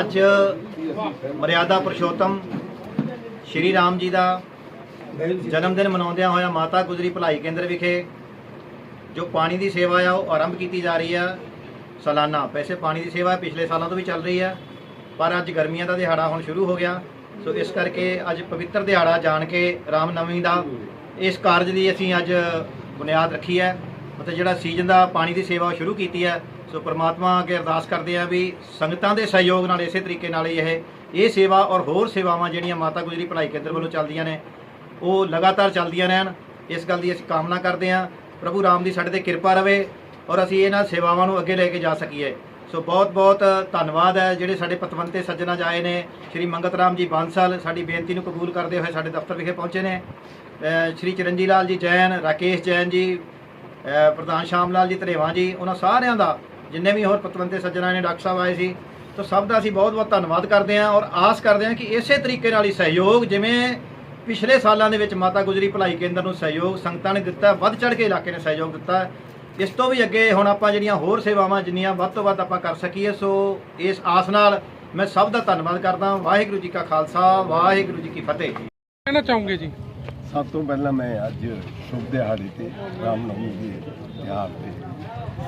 ਅੱਜ ਮਰਿਆਦਾ ਪੁਰਸ਼ੋਤਮ ਸ਼੍ਰੀ ਰਾਮ ਜੀ ਦਾ ਜਨਮ ਦਿਨ ਮਨਾਉਂਦਿਆਂ ਹੋਇਆ ਮਾਤਾ ਗੁਜਰੀ ਭਲਾਈ ਕੇਂਦਰ ਵਿਖੇ ਜੋ ਪਾਣੀ ਦੀ ਸੇਵਾ ਆ, ਉਹ ਆਰੰਭ ਕੀਤੀ ਜਾ ਰਹੀ ਆ। ਸਾਲਾਨਾ ਵੈਸੇ ਪਾਣੀ ਦੀ ਸੇਵਾ ਪਿਛਲੇ ਸਾਲਾਂ ਤੋਂ ਵੀ ਚੱਲ ਰਹੀ ਆ, ਪਰ ਅੱਜ ਗਰਮੀਆਂ ਦਾ ਦਿਹਾੜਾ ਹੁਣ ਸ਼ੁਰੂ ਹੋ ਗਿਆ। ਸੋ ਇਸ ਕਰਕੇ ਅੱਜ ਪਵਿੱਤਰ ਦਿਹਾੜਾ ਜਾਣ ਕੇ ਰਾਮ ਨਵਮੀ ਦਾ ਇਸ ਕਾਰਜ ਦੀ ਅਸੀਂ ਅੱਜ ਬੁਨਿਆਦ ਰੱਖੀ ਹੈ। ਮਤਲਬ ਜਿਹੜਾ ਸੀਜ਼ਨ ਦਾ ਪਾਣੀ ਦੀ ਸੇਵਾ ਉਹ ਸ਼ੁਰੂ ਕੀਤੀ ਹੈ। ਸੋ ਪ੍ਰਮਾਤਮਾ ਅੱਗੇ ਅਰਦਾਸ ਕਰਦੇ ਆ ਵੀ ਸੰਗਤਾਂ ਦੇ ਸਹਿਯੋਗ ਨਾਲ ਇਸੇ ਤਰੀਕੇ ਨਾਲ ਹੀ ਇਹ ਇਹ ਸੇਵਾ ਔਰ ਹੋਰ ਸੇਵਾਵਾਂ ਜਿਹੜੀਆਂ ਮਾਤਾ ਗੁਜਰੀ ਭਲਾਈ ਕੇਂਦਰ ਵੱਲੋਂ ਚੱਲਦੀਆਂ ਨੇ, ਉਹ ਲਗਾਤਾਰ ਚੱਲਦੀਆਂ ਰਹਿਣ। ਇਸ ਗੱਲ ਦੀ ਅਸੀਂ ਕਾਮਨਾ ਕਰਦੇ ਹਾਂ। ਪ੍ਰਭੂ ਰਾਮ ਦੀ ਸਾਡੇ ਤੇ ਕਿਰਪਾ ਰਵੇ ਔਰ ਅਸੀਂ ਇਹਨਾਂ ਸੇਵਾਵਾਂ ਨੂੰ ਅੱਗੇ ਲੈ ਕੇ ਜਾ ਸਕੀਏ। ਸੋ ਬਹੁਤ ਬਹੁਤ ਧੰਨਵਾਦ ਹੈ ਜਿਹੜੇ ਸਾਡੇ ਪਤਵੰਤੇ ਸੱਜਣਾ ਜਾਏ ਨੇ, ਸ਼੍ਰੀ ਮੰਗਤ ਰਾਮ ਜੀ ਬਾਂਸਲ, ਸਾਡੀ ਬੇਨਤੀ ਨੂੰ ਕਬੂਲ ਕਰਦੇ ਹੋਏ ਸਾਡੇ ਦਫ਼ਤਰ ਵਿਖੇ ਪਹੁੰਚੇ ਨੇ। ਸ਼੍ਰੀ ਚਰਨਜੀ ਲਾਲ ਜੀ ਜੈਨ, ਰਾਕੇਸ਼ ਜੈਨ ਜੀ ਪ੍ਰਧਾਨ ਸ਼ਾਮ ਲਾਲ ਜੀ ਧਰੇਵਾਂ ਜੀ, ਉਹਨਾਂ ਸਾਰਿਆਂ ਦਾ ਜਿੰਨੇ ਵੀ ਹੋਰ ਪਤਵੰਤੇ ਸੱਜਣਾ ਨੇ ਡਾਕਟਰ ਸਾਹਿਬ ਆਏ ਸੀ, ਤਾਂ ਸਭ ਦਾ ਅਸੀਂ ਬਹੁਤ ਬਹੁਤ ਧੰਨਵਾਦ ਕਰਦੇ ਹਾਂ ਔਰ ਆਸ ਕਰਦੇ ਹਾਂ ਕਿ ਇਸੇ ਤਰੀਕੇ ਨਾਲ ਹੀ ਸਹਿਯੋਗ, ਜਿਵੇਂ ਪਿਛਲੇ ਸਾਲਾਂ ਦੇ ਵਿੱਚ ਮਾਤਾ ਗੁਜਰੀ ਭਲਾਈ ਕੇਂਦਰ ਨੂੰ ਸਹਿਯੋਗ, ਸੰਗਤਾਂ ਨੇ ਦਿੱਤਾ, ਵੱਧ ਚੜ ਕੇ ਇਲਾਕੇ ਨੇ ਸਹਿਯੋਗ ਦਿੱਤਾ। ਇਸ ਤੋਂ ਵੀ ਅੱਗੇ ਹੁਣ ਆਪਾਂ ਜਿਹੜੀਆਂ ਹੋਰ ਸੇਵਾਵਾਂ, ਜਿੰਨੀਆਂ ਵੱਧ ਤੋਂ ਵੱਧ ਆਪਾਂ ਕਰ ਸਕੀਏ, ਸੋ ਇਸ ਆਸ ਨਾਲ ਮੈਂ ਸਭ ਦਾ ਧੰਨਵਾਦ ਕਰਦਾ ਵਾਹਿਗੁਰੂ ਜੀ ਕਾ ਖਾਲਸਾ, ਵਾਹਿਗੁਰੂ ਜੀ ਕੀ ਫਤਿਹ। ਕਹਿਣਾ ਚਾਹੂੰਗੇ ਜੀ? ਸਭ ਤੋਂ ਪਹਿਲਾਂ ਮੈਂ ਅੱਜ ਸ਼ੁਭ ਦਿਹਾੜੇ ਤੇ ਰਾਮ ਨਵਮੀ ਦੇ ਤਿਉਹਾਰ ਤੇ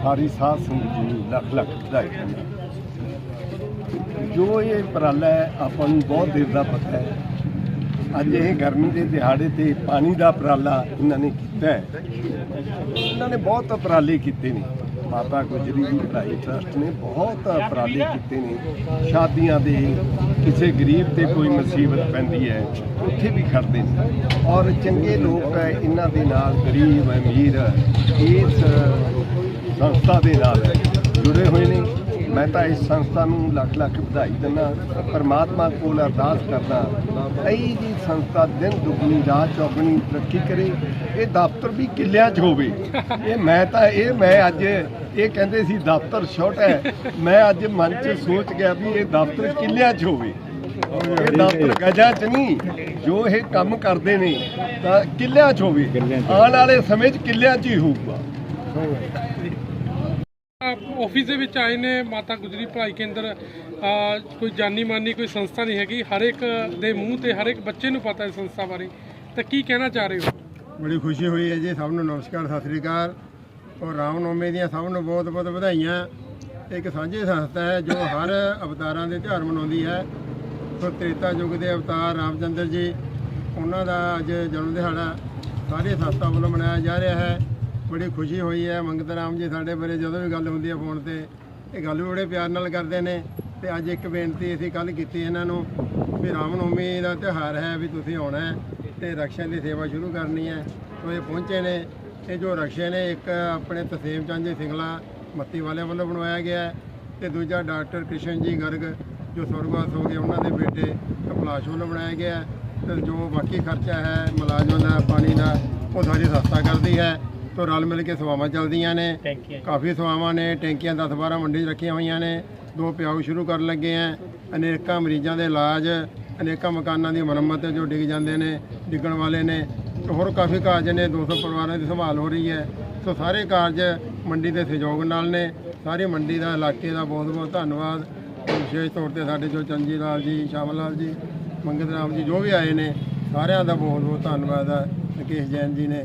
ਸਾਰੀ ਸਾਧ ਸੰਗਤ ਜੀ ਨੂੰ ਲੱਖ ਲੱਖ ਵਧਾਈ ਦਿੰਦਾ ਜੋ ਇਹ ਉਪਰਾਲਾ ਹੈ, ਆਪਾਂ ਨੂੰ ਬਹੁਤ ਦੇਰ ਦਾ ਪਤਾ ਹੈ। ਅੱਜ ਇਹ ਗਰਮੀ ਦੇ ਦਿਹਾੜੇ ਤੇ ਪਾਣੀ ਦਾ ਉਪਰਾਲਾ ਇਹਨਾਂ ਨੇ ਕੀਤਾ ਹੈ। ਇਹਨਾਂ ਨੇ ਬਹੁਤ ਉਪਰਾਲੇ ਕੀਤੇ ਨੇ। ਮਾਤਾ ਗੁਜਰੀ ਦੀ ਭਲਾਈ ਟਰਸਟ ਨੇ ਬਹੁਤ ਉਪਰਾਲੇ ਕੀਤੇ ਨੇ। ਸ਼ਾਦੀਆਂ ਦੇ ਕਿਸੇ ਗਰੀਬ ਤੇ ਕੋਈ ਮੁਸੀਬਤ ਪੈਂਦੀ ਹੈ, ਉੱਥੇ ਵੀ ਖੜਦੇ ਨੇ। ਔਰ ਚੰਗੇ ਲੋਕ ਹੈ, ਇਹਨਾਂ ਦੇ ਨਾਲ ਗਰੀਬ, ਅਮੀਰ, ਇਸ ਸੰਸਥਾ ਦੇ ਨਾਲ ਜੁੜੇ ਹੋਏ ਨੇ। ਮੈਂ ਤਾਂ ਇਸ ਸੰਸਥਾ ਨੂੰ ਲੱਖ ਲੱਖ ਵਧਾਈ ਦਿੰਦਾ, ਪਰਮਾਤਮਾ ਕੋਲ ਅਰਦਾਸ ਕਰਦਾ। ਐਈ ਜੀ ਸੰਸਥਾ ਦਿਨ ਦੁਗਣੀ, ਰਾਤ ਚੌਗਣੀ ਤਰੱਕੀ ਕਰੇ, ਇਹ ਦਫ਼ਤਰ ਵੀ ਕਿੱਲਿਆਂ 'ਚ ਹੋਵੇ। ਇਹ ਮੈਂ ਤਾਂ, ਇਹ ਮੈਂ ਅੱਜ, ਇਹ ਕਹਿੰਦੇ ਸੀ ਦਫ਼ਤਰ ਛੋਟ ਹੈ। ਮੈਂ ਅੱਜ ਮਨ 'ਚ ਸੋਚ ਗਿਆ ਵੀ ਇਹ ਦਫ਼ਤਰ ਕਿੱਲਿਆਂ 'ਚ ਹੋਵੇ। ਇਹ ਦਫ਼ਤਰ ਗਜਾਂ 'ਚ ਨਹੀਂ, ਜੋ ਇਹ ਕੰਮ ਕਰਦੇ ਨੇ, ਤਾਂ ਕਿੱਲਿਆਂ 'ਚ ਹੋਵੇ। ਆਉਣ ਵਾਲੇ ਸਮੇਂ 'ਚ ਕਿੱਲਿਆਂ 'ਚ ਹੀ ਹੋਊਗਾ। ਆਫਿਸ ਦੇ ਵਿੱਚ ਆਏ ਨੇ, ਮਾਤਾ ਗੁਜਰੀ ਭਲਾਈ ਕੇਂਦਰ ਕੋਈ ਜਾਨੀ ਮਾਨੀ, ਕੋਈ ਸੰਸਥਾ ਨਹੀਂ ਹੈਗੀ। ਹਰ ਇੱਕ ਦੇ ਮੂੰਹ ਤੇ, ਹਰ ਇੱਕ ਬੱਚੇ ਨੂੰ ਪਤਾ ਹੈ ਸੰਸਥਾ ਬਾਰੇ। ਤਾਂ ਕੀ ਕਹਿਣਾ ਚਾਹ ਰਹੇ ਹੋ? ਬੜੀ ਖੁਸ਼ੀ ਹੋਈ ਹੈ ਜੀ, ਸਭ ਨੂੰ ਨਮਸਕਾਰ, ਸਤਿ ਸ੍ਰੀ ਅਕਾਲ। ਔਰ ਰਾਮਨੌਮੀ ਦੀਆਂ ਸਭ ਨੂੰ ਬਹੁਤ ਬਹੁਤ ਵਧਾਈਆਂ। ਇੱਕ ਸਾਂਝੀ ਸੰਸਥਾ ਹੈ ਜੋ ਹਰ ਅਵਤਾਰਾਂ ਦੇ ਤਿਉਹਾਰ ਮਨਾਉਂਦੀ ਹੈ। ਸੋ ਤ੍ਰੇਤਾ ਯੁੱਗ ਦੇ ਅਵਤਾਰ ਰਾਮਚੰਦਰ ਜੀ, ਉਹਨਾਂ ਦਾ ਅੱਜ ਜਨਮ ਦਿਹਾੜਾ ਸਾਰੀ ਸੰਸਥਾ ਵੱਲੋਂ ਮਨਾਇਆ ਜਾ ਰਿਹਾ ਹੈ। ਬੜੀ ਖੁਸ਼ੀ ਹੋਈ ਹੈ, ਮੰਗਤ ਰਾਮ ਜੀ ਸਾਡੇ ਬਾਰੇ ਜਦੋਂ ਵੀ ਗੱਲ ਹੁੰਦੀ ਹੈ ਫੋਨ ਤੇ, ਇਹ ਗੱਲ ਵੀ ਬੜੇ ਪਿਆਰ ਨਾਲ ਕਰਦੇ ਨੇ ਤੇ ਅੱਜ ਇੱਕ ਬੇਨਤੀ ਅਸੀਂ ਕੱਲ ਕੀਤੀ ਇਹਨਾਂ ਨੂੰ ਵੀ ਰਾਮ ਨੌਮੀ ਦਾ ਤਿਉਹਾਰ ਹੈ, ਵੀ ਤੁਸੀਂ ਆਉਣਾ ਹੈ ਤੇ ਰਕਸ਼ਾ ਦੀ ਸੇਵਾ ਸ਼ੁਰੂ ਕਰਨੀ ਹੈ। ਸੋ ਇਹ ਪਹੁੰਚੇ ਨੇ, ਇਹ ਜੋ ਰਕਸ਼ੇ ਨੇ, ਇੱਕ ਆਪਣੇ ਤਸੀਮ ਚੰਦ ਜੀ ਸਿੰਗਲਾ ਮੱਤੀ ਵਾਲਿਆਂ ਵੱਲੋਂ ਬਣਵਾਇਆ ਗਿਆ ਹੈ ਤੇ ਦੂਜਾ ਡਾਕਟਰ ਕ੍ਰਿਸ਼ਨ ਜੀ ਗਰਗ, ਜੋ ਸਵਰਗਵਾਸ ਹੋ ਗਏ, ਉਹਨਾਂ ਦੇ ਬੇਟੇ ਕਪਲਾਸ਼ ਵੱਲੋਂ ਬਣਾਇਆ ਗਿਆ ਹੈ ਤੇ ਜੋ ਬਾਕੀ ਖਰਚਾ ਹੈ, ਮੁਲਾਜ਼ਮਾਂ ਦਾ, ਪਾਣੀ ਦਾ, ਉਹ ਸਾਰੀ ਸਸਤਾ ਕਰਦੀ ਹੈ। ਤੋਂ ਰਲ ਮਿਲ ਕੇ ਸੇਵਾਵਾਂ ਚੱਲਦੀਆਂ ਨੇ। ਕਾਫੀ ਸੇਵਾਵਾਂ ਨੇ ਟੈਂਕੀਆਂ 10 12 ਮੰਡੀ 'ਚ ਰੱਖੀਆਂ ਹੋਈਆਂ ਨੇ। ਦੋ ਪਿਆਉ ਸ਼ੁਰੂ ਕਰਨ ਲੱਗੇ ਆ। ਅਨੇਕਾਂ ਮਰੀਜ਼ਾਂ ਦੇ ਇਲਾਜ ਅਨੇਕਾਂ ਮਕਾਨਾਂ ਦੀ ਮੁਰੰਮਤ ਜੋ ਡਿੱਗ ਜਾਂਦੇ ਨੇ ਡਿੱਗਣ ਵਾਲੇ ਨੇ। ਹੋਰ ਕਾਫੀ ਕਾਰਜ ਨੇ 200 ਪਰਿਵਾਰਾਂ ਦੀ ਸੰਭਾਲ ਹੋ ਰਹੀ ਹੈ। ਸੋ ਸਾਰੇ ਕਾਰਜ ਮੰਡੀ ਦੇ ਸਹਿਯੋਗ ਨਾਲ ਨੇ। ਸਾਰੀ ਮੰਡੀ ਦਾ ਇਲਾਕੇ ਦਾ ਬਹੁਤ ਬਹੁਤ ਧੰਨਵਾਦ। ਵਿਸ਼ੇਸ਼ ਤੌਰ ਤੇ ਸਾਡੇ ਜੋ ਚੰਜੀ ਲਾਲ ਜੀ ਸ਼ਾਮਲ ਲਾਲ ਜੀ ਮੰਗਤ ਰਾਮ ਜੀ ਜੋ ਵੀ ਆਏ ਨੇ ਸਾਰਿਆਂ ਦਾ ਬਹੁਤ ਬਹੁਤ ਧੰਨਵਾਦ ਹੈ। ਰਕੇਸ਼ ਜੈਨ ਜੀ ਨੇ।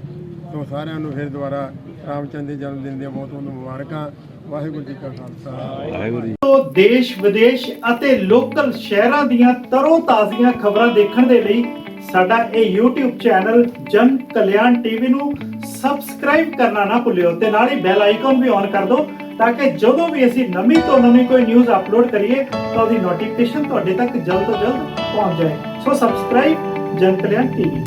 ਸੋ ਸਾਰਿਆਂ ਨੂੰ ਫਿਰ ਦੁਬਾਰਾ ਰਾਮਚੰਦ ਦੇ ਜਨਮ ਦਿਨ ਦੀਆਂ ਬਹੁਤ ਬਹੁਤ ਮੁਬਾਰਕਾਂ। ਵਾਹਿਗੁਰੂ ਜੀ ਕਾ ਖਾਲਸਾ। ਤੋਂ ਦੇਸ਼ ਵਿਦੇਸ਼ ਅਤੇ ਲੋਕਲ ਸ਼ਹਿਰਾਂ ਦੀਆਂ ਤਰੋ ਤਾਜ਼ੀਆਂ ਖਬਰਾਂ ਦੇਖਣ ਦੇ ਲਈ ਸਾਡਾ ਇਹ YouTube ਚੈਨਲ ਜਨ ਕਲਿਆਣ ਟੀਵੀ ਨੂੰ ਸਬਸਕ੍ਰਾਈਬ ਕਰਨਾ ਨਾ ਭੁੱਲਿਓ ਤੇ ਨਾਲ ਹੀ ਬੈਲ ਆਈਕਨ ਵੀ ਔਨ ਕਰ ਦਿਓ ਤਾਂ ਕਿ ਜਦੋਂ ਵੀ ਅਸੀਂ ਨਵੀਂ ਤੋਂ ਨਵੀਂ ਕੋਈ ਨਿਊਜ਼ ਅਪਲੋਡ ਕਰੀਏ ਤਾਂ ਉਹਦੀ ਨੋਟੀਫਿਕੇਸ਼ਨ ਤੁਹਾਡੇ ਤੱਕ ਜਲਦ ਤੋਂ ਜਲਦ ਪਹੁੰਚ ਜਾਏ। ਸੋ ਸਬਸਕ੍ਰਾਈਬ ਜਨ ਕਲਿਆਣ ਟੀਵੀ।